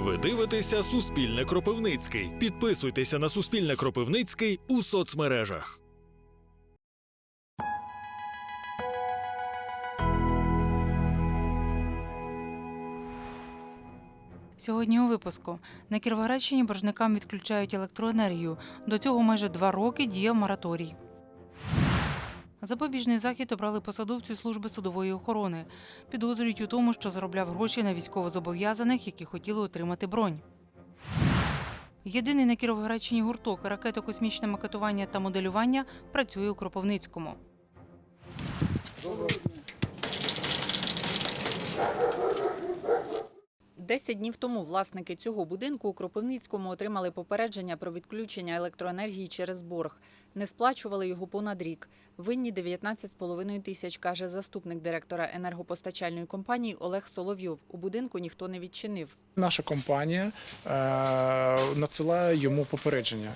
Ви дивитеся Суспільне Кропивницький. Підписуйтеся на Суспільне Кропивницький у соцмережах. Сьогодні у випуску на Кіровоградщині боржникам відключають електроенергію. До цього майже два роки діяв мораторій. Запобіжний захід обрали посадовцю служби судової охорони. Підозрюють у тому, що заробляв гроші на військовозобов'язаних, які хотіли отримати бронь. Єдиний на Кіровоградщині гурток ракето-космічне макетування та моделювання працює у Кропивницькому. Десять днів тому власники цього будинку у Кропивницькому отримали попередження про відключення електроенергії через борг. Не сплачували його понад рік. Винні 19,5 тисяч, каже заступник директора енергопостачальної компанії Олег Соловйов. У будинку ніхто не відчинив. Наша компанія е, надсилає йому попередження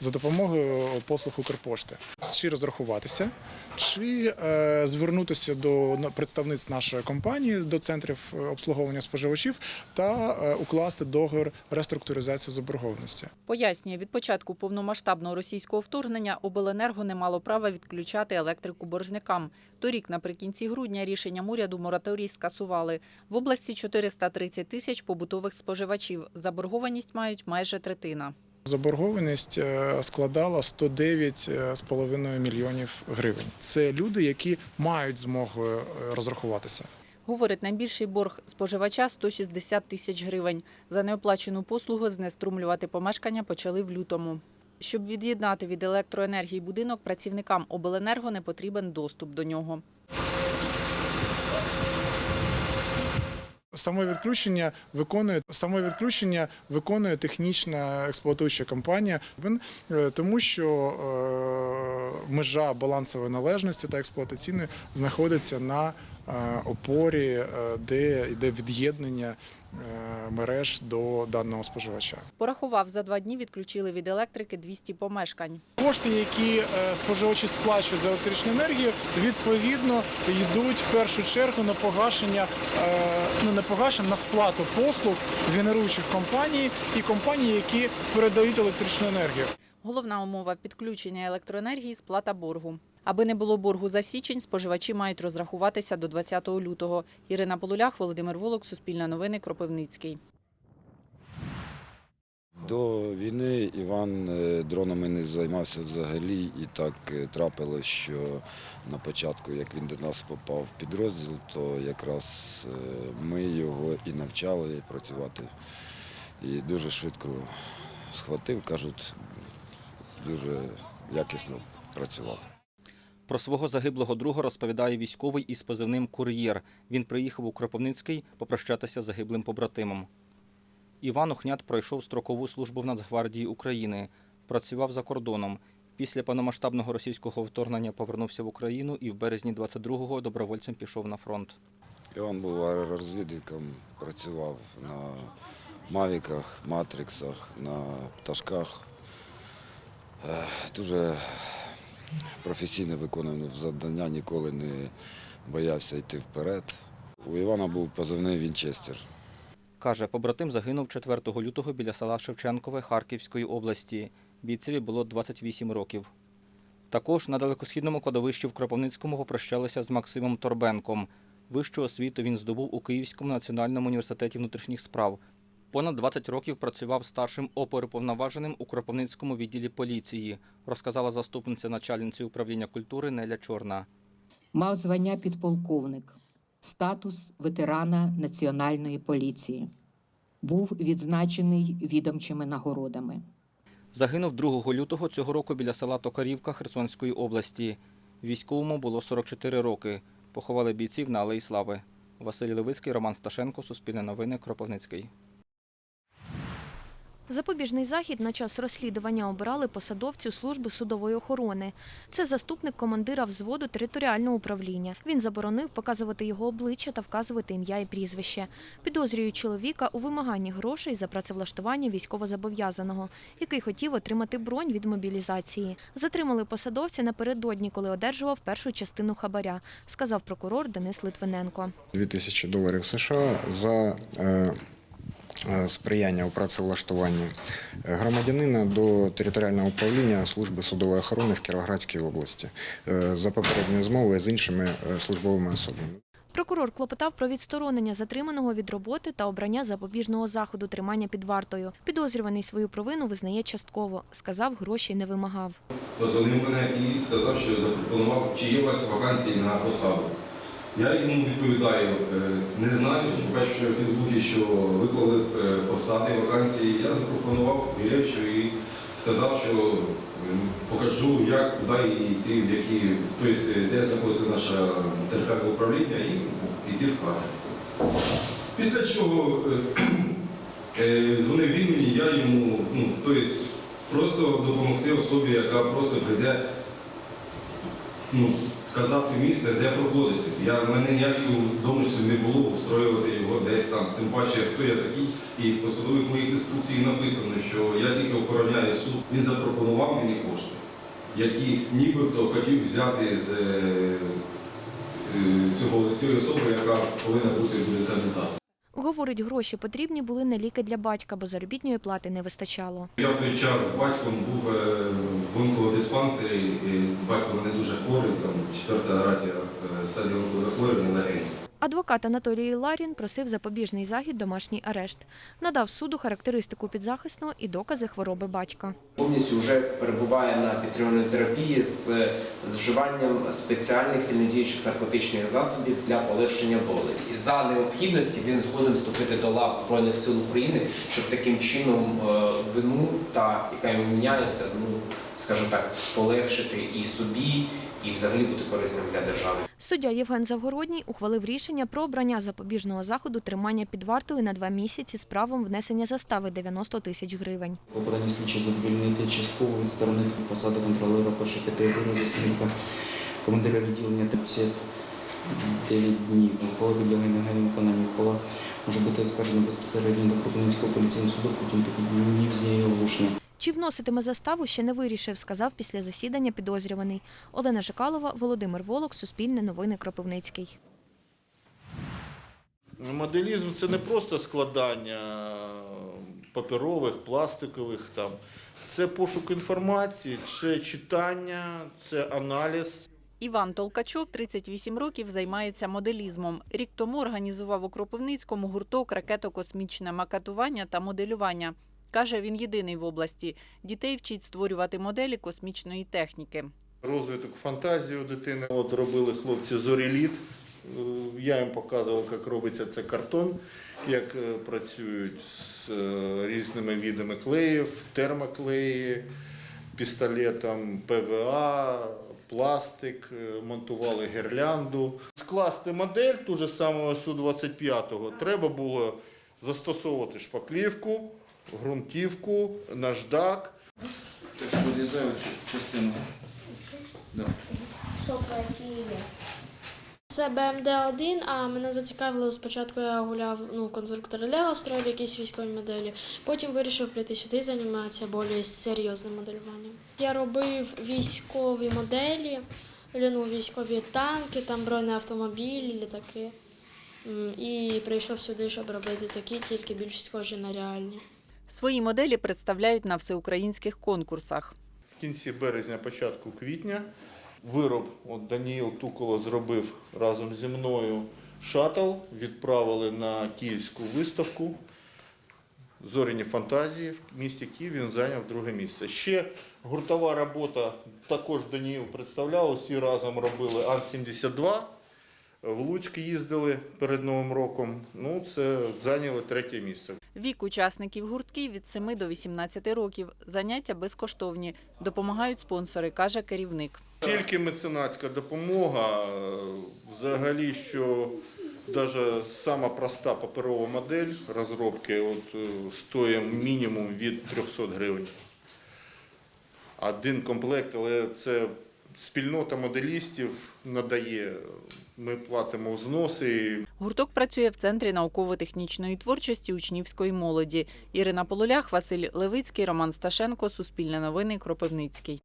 за допомогою послуг Укрпошти. Чи розрахуватися, чи е, звернутися до представництв нашої компанії, до центрів е, обслуговування споживачів та е, укласти договір реструктуризації заборгованості. Пояснює, від початку повномасштабного російського вторгнення обленерго не мало права відключати електрику боржникам. Торік, наприкінці грудня, рішенням уряду мораторій скасували. В області 430 тисяч побутових споживачів. Заборгованість мають майже третина. Заборгованість е, складала 109,5 мільйонів гривень. Це люди, які мають змогу е, розрахуватися. Говорить, найбільший борг споживача 160 тисяч гривень. За неоплачену послугу знеструмлювати помешкання почали в лютому. Щоб від'єднати від електроенергії будинок, працівникам обленерго не потрібен доступ до нього. Саме відключення виконує саме відключення виконує технічна експлуатуюча компанія. Е, тому що е, межа балансової належності та експлуатаційної знаходиться на опорі, е, де йде від'єднання е, мереж до даного споживача. Порахував, за два дні відключили від електрики 200 помешкань. Кошти, які е, споживачі сплачують за електричну енергію, відповідно йдуть в першу чергу на погашення, е, ну не погашення, на сплату послуг генеруючих компаній і компаній, які передають електричну енергію. Головна умова підключення електроенергії – сплата боргу. Аби не було боргу за січень, споживачі мають розрахуватися до 20 лютого. Ірина Полулях, Володимир Волок, Суспільне новини, Кропивницький. До війни Іван е, дронами не займався взагалі, і так е, трапилось, що на початку, як він до нас попав в підрозділ, то якраз е, ми його і навчали працювати. І дуже швидко схватив, кажуть, дуже якісно працював. Про свого загиблого друга розповідає військовий із позивним Кур'єр. Він приїхав у Кропивницький попрощатися з загиблим побратимом. Іван Охнят пройшов строкову службу в Нацгвардії України, працював за кордоном. Після повномасштабного російського вторгнення повернувся в Україну і в березні 22-го добровольцем пішов на фронт. Іван був аеророзвідником, працював на мавіках, матриксах, на пташках. Е, Дуже професійно виконував завдання, ніколи не боявся йти вперед. У Івана був позивний Вінчестер. Каже, побратим загинув 4 лютого біля села Шевченкове Харківської області. Бійцеві було 28 років. Також на далекосхідному кладовищі в Кропивницькому попрощалися з Максимом Торбенком. Вищу освіту він здобув у Київському національному університеті внутрішніх справ. Понад 20 років працював старшим оперуповноваженим у Кропивницькому відділі поліції, розказала заступниця начальниці управління культури Неля Чорна. Мав звання підполковник, статус ветерана Національної поліції. Був відзначений відомчими нагородами. Загинув 2 лютого цього року біля села Токарівка Херсонської області. Військовому було 44 роки. Поховали бійців на Алеї Слави. Василь Левицький, Роман Сташенко, Суспільне новини, Кропивницький. Запобіжний захід на час розслідування обирали посадовцю служби судової охорони. Це заступник командира взводу територіального управління. Він заборонив показувати його обличчя та вказувати ім'я і прізвище. Підозрюють чоловіка у вимаганні грошей за працевлаштування військовозобов'язаного, який хотів отримати бронь від мобілізації. Затримали посадовця напередодні, коли одержував першу частину хабаря, сказав прокурор Денис Литвиненко. 2000 доларів США за е, сприяння у працевлаштуванні громадянина до територіального управління служби судової охорони в Кіровоградській області е, за попередньою змовою з іншими е, службовими особами. Прокурор клопотав про відсторонення затриманого від роботи та обрання запобіжного заходу тримання під вартою. Підозрюваний свою провину визнає частково. Сказав, гроші не вимагав. позвонив мене і сказав, що запропонував, чи є у вас вакансії на посаду. Я йому відповідаю, е, не знаю, що в Фейсбуці, що виклали е, посади, вакансії. Я запропонував Вілєвичу і сказав, що е, покажу, як, куди йти, в які, тобто, де знаходиться наше територіальне управління, і йти в кадр. Після чого дзвонив він мені, я йому, ну, тобто, просто допомогти особі, яка просто прийде ну, вказати місце, де проходити. Я, в мене ніяких домислів не було устроювати його десь там. Тим паче, хто я такий, і в посадових моїх інструкцій написано, що я тільки охороняю суд. Він запропонував мені кошти, які нібито хотів взяти з е, е, цього, цієї особи, яка повинна бути кандидатом. Говорить, гроші потрібні були на ліки для батька, бо заробітної плати не вистачало. Я в той час з батьком був е, в онкодиспансері, і батько мене дуже хворий, там четверта радія е, стадія онкозахворювання на гені. Адвокат Анатолій Ларін просив запобіжний захід домашній арешт. Надав суду характеристику підзахисного і докази хвороби батька. повністю вже перебуває на підтриманій терапії з вживанням спеціальних сильнодіючих наркотичних засобів для полегшення болей. І за необхідності він згоден вступити до лав Збройних сил України, щоб таким чином е, вину, та яка йому міняється, ну скажімо так, полегшити і собі, і взагалі бути корисним для держави. Суддя Євген Завгородній ухвалив рішення про обрання запобіжного заходу тримання під вартою на два місяці з правом внесення застави 90 тисяч гривень. Попадання слідчого задовільнити частково від сторони посади контролера першої категорії заступника командира відділення ТПСЕТ 9 днів. Ухвала підлягає негайному виконанню. Ухвала може бути оскаржена безпосередньо до Кропивницького поліційного суду протягом п'яти днів з її оголошення. Чи вноситиме заставу, ще не вирішив, сказав після засідання підозрюваний. Олена Жикалова, Володимир Волок, Суспільне новини Кропивницький. Моделізм це не просто складання паперових, пластикових там. Це пошук інформації, це читання, це аналіз. Іван Толкачов, 38 років, займається моделізмом. Рік тому організував у Кропивницькому гурток ракетокосмічне макетування та моделювання. Каже, він єдиний в області. Дітей вчить створювати моделі космічної техніки. Розвиток фантазії у дитини. От робили хлопці зоріліт. Е, Я їм показував, як робиться це картон, як е, працюють з е, різними видами клеїв, термоклеї, пістолетом ПВА, пластик, монтували гірлянду. Скласти модель ту ж самого Су-25 треба було застосовувати шпаклівку, ґрунтівку, наждак. Теж вирізаю частину. Да. Це БМД-1, а мене зацікавило спочатку я гуляв ну, в конструктор Лего, строїв якісь військові моделі. Потім вирішив прийти сюди займатися більш серйозним моделюванням. Я робив військові моделі, ну, військові танки, там бронеавтомобілі, літаки. І прийшов сюди, щоб робити такі, тільки більш схожі на реальні. Свої моделі представляють на всеукраїнських конкурсах. В кінці березня, початку квітня вироб от Даніїл Туколо зробив разом зі мною шатл, відправили на київську виставку. Зоряні фантазії в місті Київ він зайняв друге місце. Ще гуртова робота також Даніїл представляв. Усі разом робили Ан-72. В Луцьк їздили перед Новим роком. Ну, це зайняли третє місце. Вік учасників гуртків від 7 до 18 років. Заняття безкоштовні. Допомагають спонсори, каже керівник. Тільки меценатська допомога, взагалі, що навіть сама проста паперова модель розробки от, е, стоїть мінімум від 300 гривень. Один комплект, але це спільнота моделістів надає. Ми платимо взноси. Гурток працює в Центрі науково-технічної творчості учнівської молоді. Ірина Полулях, Василь Левицький, Роман Сташенко, Суспільне новини, Кропивницький.